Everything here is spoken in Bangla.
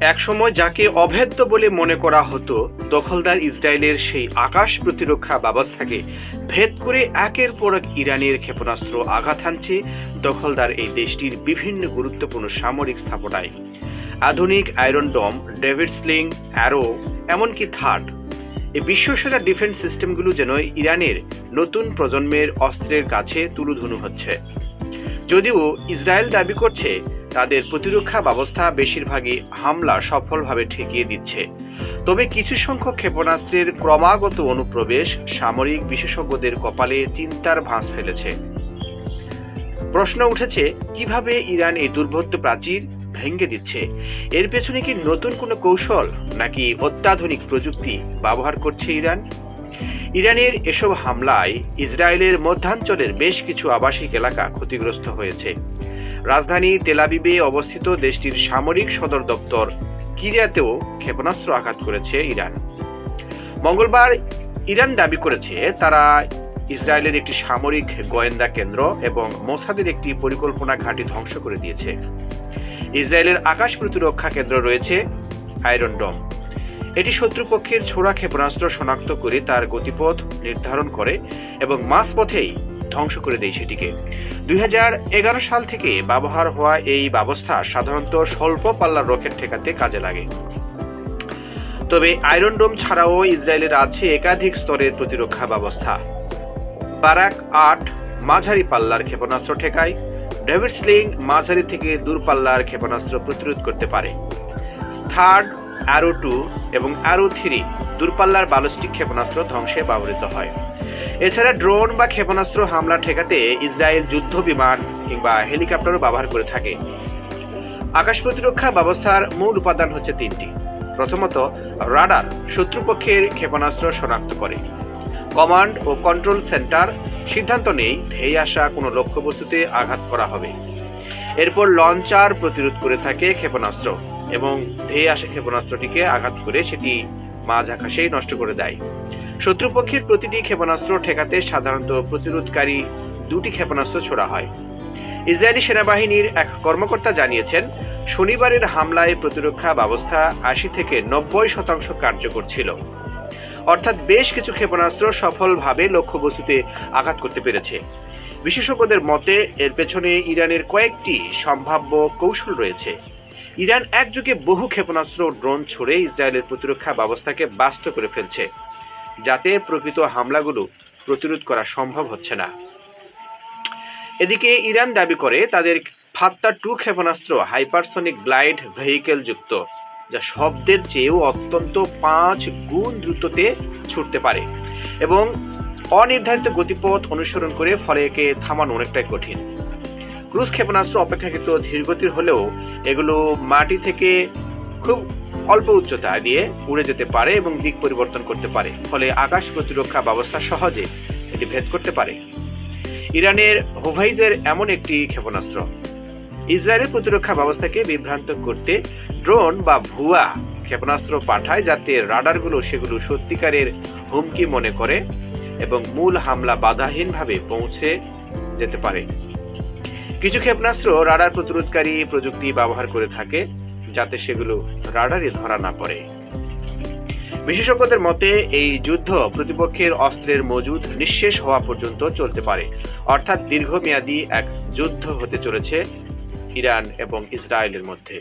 একসময় যাকে অভেদ্য বলে মনে করা হতো, দখলদার ইসরায়েলের সেই আকাশ প্রতিরক্ষা ব্যবস্থাকে ভেদ করে একের পর এক ইরানের ক্ষেপণাস্ত্র আঘাত হানছে দখলদার এই দেশটির বিভিন্ন গুরুত্বপূর্ণ সামরিক স্থাপনায়। আধুনিক iron dome, David sling, arrow, এমনকি থার্ড। এই বিশ্বসেরা ডিফেন্স সিস্টেমগুলো যেন ইরানের নতুন প্রজন্মের অস্ত্রের কাছে তুলুধনু হচ্ছে। যদিও ইসরায়েল দাবি করছে তাদের প্রতিরক্ষা ব্যবস্থা বেশিরভাগই হামলা সফলভাবে ঠেকিয়ে দিচ্ছে। তবে কিছু সংখ্যক ক্ষেপণাস্ত্রের ক্রমাগত অনুপ্রবেশ সামরিক বিশেষজ্ঞদের কপালে চিন্তার ভাঁজ ফেলেছে। প্রশ্ন উঠেছে, কীভাবে ইরান এই দুর্ভেদ্য প্রাচীর ভেঙে দিচ্ছে? এর পেছনে কি নতুন কোনো কৌশল নাকি অত্যাধুনিক প্রযুক্তি ব্যবহার করছে ইরান? ইরানের এসব হামলায় ইসরায়েলের মধ্যাঞ্চলের বেশ কিছু আবাসিক এলাকা ক্ষতিগ্রস্ত হয়েছে। রাজধানী তেলাবিবে অবস্থিত দেশটির সামরিক সদর দপ্তর কিরিয়াতেও ক্ষেপণাস্ত্র আঘাত করেছে ইরান। মঙ্গলবার ইরান দাবি করেছে তারা ইসরায়েলের একটি সামরিক গোয়েন্দা কেন্দ্র এবং মোসাদের একটি পরিকল্পনা ঘাঁটি ধ্বংস করে দিয়েছে। ইসরায়েলের আকাশ প্রতিরক্ষা কেন্দ্র রয়েছে আয়রন ডম। এটি শত্রুপক্ষের ছোড়া ক্ষেপণাস্ত্র শনাক্ত করে তার গতিপথ নির্ধারণ করে এবং মাঝপথেই ধ্বংস করে দেয় সেটিকে। দুই হাজার এগারো সাল থেকে ব্যবহার হওয়া এই ব্যবস্থা সাধারণত স্বল্প পাল্লার রকেট ঠেকাতে কাজে লাগে। তবে আয়রন ডোম ছাড়াও ইসরায়েলের আছে একাধিক স্তরের প্রতিরক্ষা ব্যবস্থা। বারাক আট মাঝারি পাল্লার ক্ষেপণাস্ত্র ঠেকায়, ডেভিড স্লিং মাঝারি থেকে দূরপাল্লার ক্ষেপণাস্ত্র প্রতিরোধ করতে পারে। থার্ড অ্যারো টু এবং অ্যারো থ্রি দূরপাল্লার বালিস্টিক ক্ষেপণাস্ত্র ধ্বংসে ব্যবহৃত হয়। এছাড়া ড্রোন বা ক্ষেপণাস্ত্র হামলা ঠেকাতে ইসরায়েল যুদ্ধ বিমান কিংবা হেলিকপ্টারও ব্যবহার করে থাকে। আকাশ প্রতিরক্ষা ব্যবস্থার মূল উপাদান হচ্ছে তিনটি। প্রথমত, রাডার শত্রুপক্ষের ক্ষেপণাস্ত্র শনাক্ত করে। কমান্ড ও কন্ট্রোল সেন্টার সিদ্ধান্ত নেই ধেয়ে আসা কোনো লক্ষ্যবস্তুতে আঘাত করা হবে। এরপর লঞ্চার প্রতিরোধ করে থাকে ক্ষেপণাস্ত্র এবং ধেয়ে আসা ক্ষেপণাস্ত্রটিকে আঘাত করে সেটি মাঝ আকাশেই নষ্ট করে দেয়। শত্রুপক্ষের প্রতিটি ক্ষেপণাস্ত্র ঠেকাতে সাধারণত প্রতিরোধকারী দুটি ক্ষেপণাস্ত্র ছোড়া হয়। ইসরায়েলি সেনাবাহিনীর এক কর্মকর্তা জানিয়েছেন, শনিবারের হামলায় প্রতিরক্ষা ব্যবস্থা আশি থেকে নব্বই শতাংশ কার্যকর ছিল। অর্থাৎ বেশ কিছু ক্ষেপণাস্ত্র সফলভাবে লক্ষ্যবস্তুতে আঘাত করতে পেরেছে। বিশেষজ্ঞদের মতে, এর পেছনে ইরানের কয়েকটি সম্ভাব্য কৌশল রয়েছে। ইরান একযুগে বহু ক্ষেপণাস্ত্র ড্রোন ছড়ে ইসরায়েলের প্রতিরক্ষা ব্যবস্থাকে ব্যস্ত করে ফেলছে। যাতে প্রকৃত হামলাগুলো প্রতিরোধ করা সম্ভব হচ্ছে না। এদিকে ইরান দাবি করে তাদের ফাত্তা টু ক্ষেপণাস্ত্র হাইপারসনিক গ্লাইড ভেহিকেল যুক্ত যা শব্দের চেয়েও অত্যন্ত পাঁচ গুণ দ্রুততে ছুটতে পারে এবং অনির্ধারিত গতিপথ অনুসরণ করে ফলে একে থামানো অনেকটাই কঠিন। ক্রুজ ক্ষেপণাস্ত্র অপেক্ষাকৃত ধীরগতির হলেও এগুলো মাটি থেকে খুব অল্প উচ্চতা দিয়ে উড়ে যেতে পারে এবং দিক পরিবর্তন করতে পারে, ফলে আকাশ প্রতিরক্ষা ব্যবস্থা সহজে এটি ভেদ করতে পারে। ইরানের হোভাইজের এমন একটি ক্ষেপণাস্ত্র। ইসরায়েলের প্রতিরক্ষা ব্যবস্থাকে বিভ্রান্ত করতে ড্রোন বা ভুয়া ক্ষেপণাস্ত্র পাঠায় যাতে রাডারগুলো সেগুলো সত্যিকারের হুমকি মনে করে এবং মূল হামলা বাধাহীনভাবে পৌঁছে যেতে পারে। কিছু ক্ষেপণাস্ত্র রাডার প্রতিরোধকারী প্রযুক্তি ব্যবহার করে থাকে। যাতে সেগুলো রাডারে ধরা না পড়ে। বিশেষজ্ঞদের মতে, এই যুদ্ধ প্রতিপক্ষের অস্ত্রের মজুদ নিঃশেষ হওয়া পর্যন্ত চলতে পারে। অর্থাৎ দীর্ঘমেয়াদী এক যুদ্ধ হতে চলেছে ইরান এবং ইসরায়েলের মধ্যে।